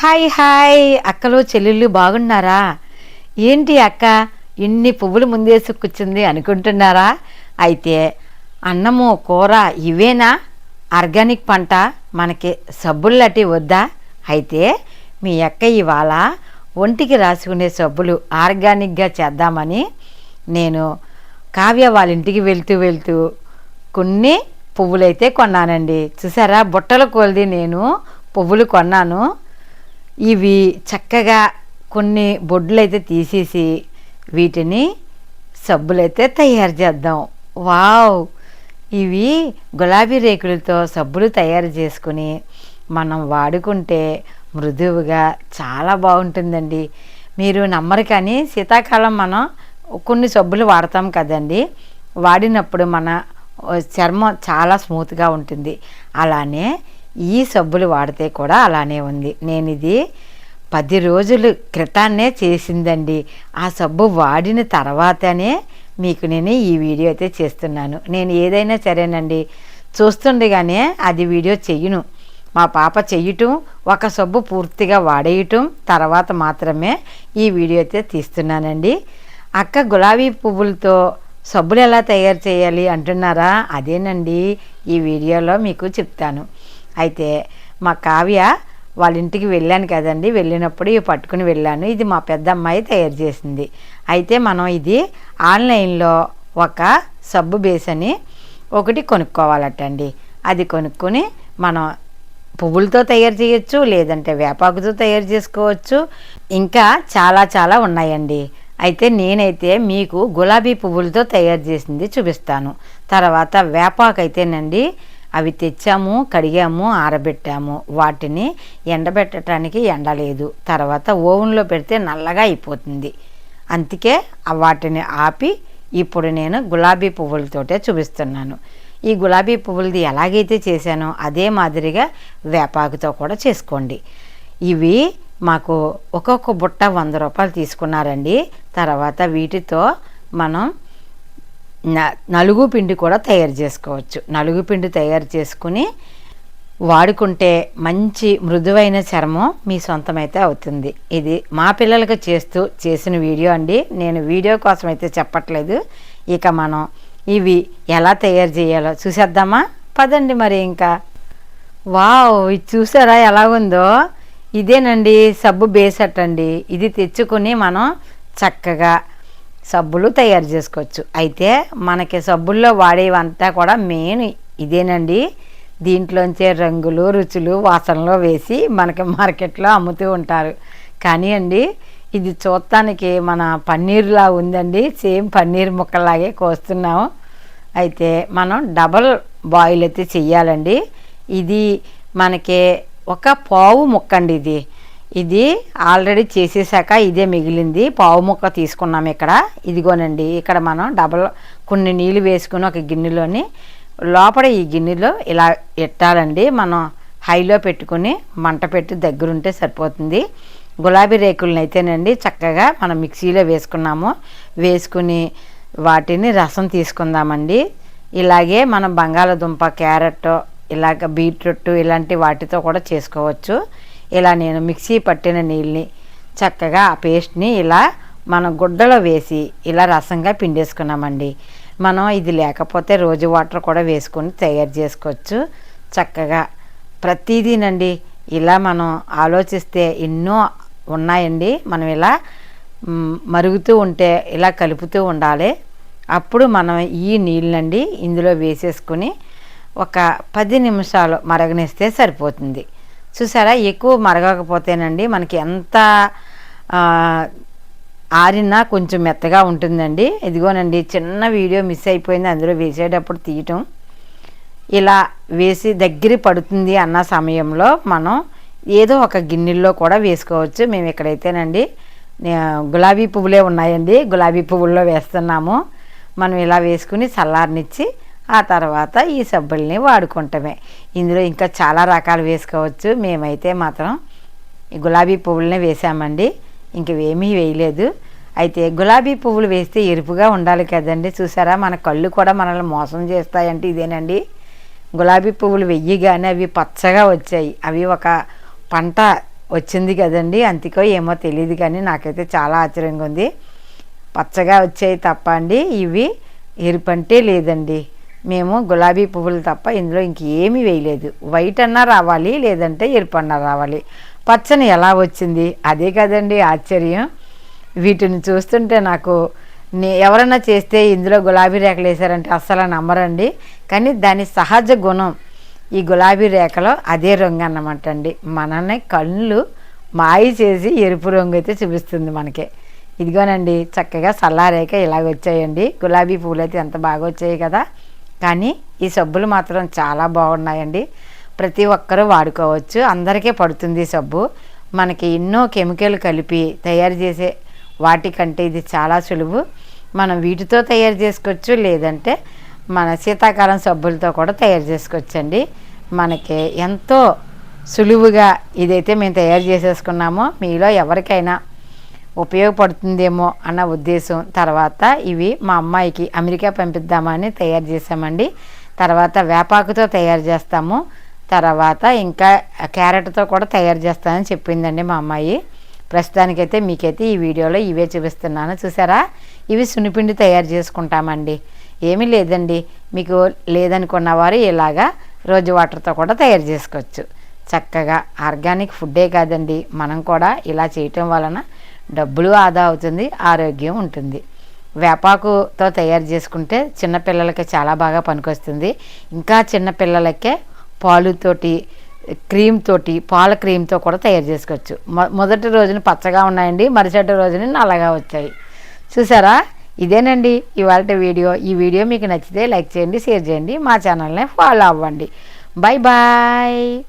Hi hi అక్కలు చెల్లెళ్ళు బాగున్నారా? ఏంటి అక్క ఇన్ని పువ్వులు ముందేసి కూర్చుంది అనుకుంటున్నారా? అయితే అన్నము కూర ఇవేనా? ఆర్గానిక్ పంట మనకి సబ్బులు వద్దా? అయితే మీ అక్క ఇవాళ ఒంటికి రాసుకునే సబ్బులు ఆర్గానిక్గా చేద్దామని నేను కావ్య వాళ్ళ ఇంటికి వెళ్తూ వెళ్తూ కొన్ని పువ్వులైతే కొన్నానండి. చూసారా? బుట్టల కొలిది నేను పువ్వులు కొన్నాను. ఇవి చక్కగా కొన్ని బొడ్లు అయితే తీసేసి వీటిని సబ్బులైతే తయారు చేద్దాం. వావ్! ఇవి గులాబీ రేకులతో సబ్బులు తయారు చేసుకుని మనం వాడుకుంటే మృదువుగా చాలా బాగుంటుందండి. మీరు నమ్మరు కానీ శీతాకాలం మనం కొన్ని సబ్బులు వాడతాం కదండి. వాడినప్పుడు మన చర్మం చాలా స్మూత్గా ఉంటుంది. అలానే ఈ సబ్బులు వాడితే కూడా అలానే ఉంది. నేను ఇది పది రోజులు క్రితాన్నే చేసిందండి. ఆ సబ్బు వాడిన తర్వాతనే మీకు నేను ఈ వీడియో అయితే చేస్తున్నాను. నేను ఏదైనా సరేనండి. చూస్తుండగానే అది వీడియో చెయ్యను మా పాప చెయ్యటం ఒక సబ్బు పూర్తిగా వాడేయటం తర్వాత మాత్రమే ఈ వీడియో అయితే తీస్తున్నానండి. అక్క గులాబీ పువ్వులతో సబ్బులు ఎలా తయారు చేయాలి అంటున్నారా? అదేనండి. ఈ వీడియోలో మీకు చెప్తాను. అయితే మా కావ్య వాళ్ళ ఇంటికి వెళ్ళాను కదండి. వెళ్ళినప్పుడు ఇవి పట్టుకుని వెళ్ళాను. ఇది మా పెద్ద అమ్మాయి తయారు చేసింది. అయితే మనం ఇది ఆన్లైన్లో ఒక సబ్బు బేస్ అని ఒకటి కొనుక్కోవాలటండి. అది కొనుక్కొని మనం పువ్వులతో తయారు చేయొచ్చు లేదంటే వేపాకుతో తయారు చేసుకోవచ్చు. ఇంకా చాలా చాలా ఉన్నాయండి. అయితే నేనైతే మీకు గులాబీ పువ్వులతో తయారు చేసింది చూపిస్తాను. తర్వాత వేపాకు అయితేనండి అవి తెచ్చాము కడిగాము ఆరబెట్టాము. వాటిని ఎండబెట్టడానికి ఎండలేదు తర్వాత ఓవెన్లో పెడితే నల్లగా అయిపోతుంది. అందుకే వాటిని ఆపి ఇప్పుడు నేను గులాబీ పువ్వులతోటే చూపిస్తున్నాను. ఈ గులాబీ పువ్వులది ఎలాగైతే చేశానో అదే మాదిరిగా వేపాకుతో కూడా చేసుకోండి. ఇవి మాకు ఒక్కొక్క బుట్ట వంద రూపాయలు తీసుకున్నారండి. తర్వాత వీటితో మనం నలుగు పిండి కూడా తయారు చేసుకోవచ్చు. నలుగు పిండి తయారు చేసుకుని వాడుకుంటే మంచి మృదువైన చర్మం మీ సొంతమైతే అవుతుంది. ఇది మా పిల్లలకు చేస్తూ చేసిన వీడియో అండి. నేను వీడియో కోసం అయితే చెప్పట్లేదు. ఇక మనం ఇవి ఎలా తయారు చేయాలో చూసేద్దామా? పదండి మరి ఇంకా. వావ్ ఇది చూసారా? ఎలా ఉందో ఇదేనండి సబ్బు బేసట్ అండి ఇది తెచ్చుకొని మనం చక్కగా సబ్బులు తయారు చేసుకోవచ్చు. అయితే మనకి సబ్బుల్లో వాడేవంతా కూడా మెయిన్ ఇదేనండి. దీంట్లోంచే రంగులు రుచులు వాసనలో వేసి మనకి మార్కెట్లో అమ్ముతూ ఉంటారు. కానీ అండి ఇది చూడటానికి మన పన్నీర్లా ఉందండి. సేమ్ పన్నీర్ ముక్కలాగే కోస్తున్నాము అయితే మనం డబల్ బాయిల్ అయితే చెయ్యాలండి. ఇది మనకి ఒక పావు ముక్క అండి ఇది. ఇది ఆల్రెడీ చేసేసాక ఇదే మిగిలింది. పావు ముక్క తీసుకున్నాం ఇక్కడ. ఇదిగోనండి ఇక్కడ మనం డబల్ కొన్ని నీళ్ళు వేసుకుని ఒక గిన్నెలోని లోపల ఈ గిన్నెలో ఇలా ఎట్టాలండి మనం హైలో పెట్టుకుని మంట పెట్టి దగ్గరుంటే సరిపోతుంది. గులాబీ రేకులను అయితేనండి చక్కగా మనం మిక్సీలో వేసుకున్నాము. వేసుకుని వాటిని రసం తీసుకుందామండి. ఇలాగే మనం బంగాళదుంప క్యారెట్ ఇలాగ బీట్రూట్ ఇలాంటి వాటితో కూడా చేసుకోవచ్చు. ఇలా నేను మిక్సీ పట్టిన నీళ్ళని చక్కగా ఆ పేస్ట్ని ఇలా మనం గుడ్డలో వేసి ఇలా రసంగా పిండేసుకున్నామండి. మనం ఇది లేకపోతే రోజు వాటర్ కూడా వేసుకొని తయారు చేసుకోవచ్చు. చక్కగా ప్రతిదీనండి. ఇలా మనం ఆలోచిస్తే ఎన్నో ఉన్నాయండి. మనం ఇలా మరుగుతూ ఉంటే ఇలా కలుపుతూ ఉండాలి. అప్పుడు మనం ఈ నీళ్ళండి ఇందులో వేసేసుకుని ఒక పది నిమిషాలు మరగనిస్తే సరిపోతుంది. చూసారా? ఎక్కువ మరగకపోతేనండి మనకి ఎంత ఆరినా కొంచెం మెత్తగా ఉంటుందండి. ఇదిగోనండి చిన్న వీడియో మిస్ అయిపోయింది. అందులో వేసేటప్పుడు తీయటం. ఇలా వేసి దగ్గర పడుతుంది అన్న సమయంలో మనం ఏదో ఒక గిన్నెల్లో కూడా వేసుకోవచ్చు. మేము ఇక్కడైతేనండి గులాబీ పువ్వులే ఉన్నాయండి. గులాబీ పువ్వుల్లో వేస్తున్నాము. మనం ఇలా వేసుకుని చల్లారనిచ్చి ఆ తర్వాత ఈ సబ్బుల్ని వాడుకుంటామే. ఇందులో ఇంకా చాలా రకాలు వేసుకోవచ్చు. మేమైతే మాత్రం గులాబీ పువ్వులనే వేసామండి. ఇంకవేమీ వేయలేదు. అయితే గులాబీ పువ్వులు వేస్తే ఎరుపుగా ఉండాలి కదండి. చూసారా? మన కళ్ళు కూడా మనల్ని మోసం చేస్తాయంటే ఇదేనండి. గులాబీ పువ్వులు వెయ్యగానే అవి పచ్చగా వచ్చాయి. అవి ఒక పంట వచ్చింది కదండి. అందుకో ఏమో తెలియదు కానీ నాకైతే చాలా ఆశ్చర్యంగా ఉంది. పచ్చగా వచ్చాయి తప్ప అండి ఇవి. ఎరుపంటే లేదండి. మేము గులాబీ పువ్వులు తప్ప ఇందులో ఇంకేమీ వేయలేదు. వైట్ అన్నా రావాలి లేదంటే ఎరుపు అన్నా రావాలి. పచ్చని ఎలా వచ్చింది? అదే కదండి ఆశ్చర్యం. వీటిని చూస్తుంటే నాకు నే ఎవరన్నా చేస్తే ఇందులో గులాబీ రేఖలు వేసారంటే అస్సలు నమ్మరండి. కానీ దాని సహజ గుణం ఈ గులాబీ రేఖలో అదే రంగు అన్నమాట అండి. మనల్ని కళ్ళు మాయ చేసి ఎరుపు రంగు అయితే చూపిస్తుంది మనకి. ఇదిగోనండి చక్కగా సల్లారేక ఇలాగ వచ్చాయండి. గులాబీ పూలు అయితే ఎంత బాగా వచ్చాయి కదా. కానీ ఈ సబ్బులు మాత్రం చాలా బాగున్నాయండి. ప్రతి ఒక్కరూ వాడుకోవచ్చు. అందరికీ పడుతుంది ఈ సబ్బు. మనకి ఎన్నో కెమికల్ కలిపి తయారు చేసే వాటికంటే ఇది చాలా సులువు. మనం వీటితో తయారు చేసుకోవచ్చు. లేదంటే మన శీతాకాలం సబ్బులతో కూడా తయారు చేసుకోవచ్చండి. మనకి ఎంతో సులువుగా ఇదైతే మేము తయారు చేసేసుకున్నామో మీలో ఎవరికైనా ఉపయోగపడుతుందేమో అన్న ఉద్దేశం తర్వాత ఇవి మా అమ్మాయికి అమెరికా పంపిద్దామని తయారు చేసామండి తర్వాత వేపాకుతో తయారు చేస్తాము. తర్వాత ఇంకా క్యారెట్తో కూడా తయారు చేస్తానని చెప్పిందండి మా అమ్మాయి. ప్రస్తుతానికైతే మీకైతే ఈ వీడియోలో ఇవే చూపిస్తున్నాను. చూసారా? ఇవి సునిపిండి తయారు చేసుకుంటామండి. ఏమీ లేదండి. మీకు లేదనుకున్న వారు ఇలాగా రోజు వాటర్తో కూడా తయారు చేసుకోవచ్చు. చక్కగా ఆర్గానిక్ ఫుడ్డే కాదండి. మనం కూడా ఇలా చేయటం వలన డబ్బులు ఆదా అవుతుంది ఆరోగ్యం ఉంటుంది. వేపాకుతో తయారు చేసుకుంటే చిన్నపిల్లలకి చాలా బాగా పనికొస్తుంది. ఇంకా చిన్నపిల్లలకే పాలుతోటి క్రీమ్ తోటి పాల క్రీమ్తో కూడా తయారు చేసుకోవచ్చు. మొ- మొదటి రోజున పచ్చగా ఉన్నాయండి మరుసటి రోజున నల్లగా వచ్చాయి. చూసారా? ఇదేనండి ఇవాళ వీడియో. ఈ వీడియో మీకు నచ్చితే లైక్ చేయండి షేర్ చేయండి మా ఛానల్ని ఫాలో అవ్వండి. Bye bye!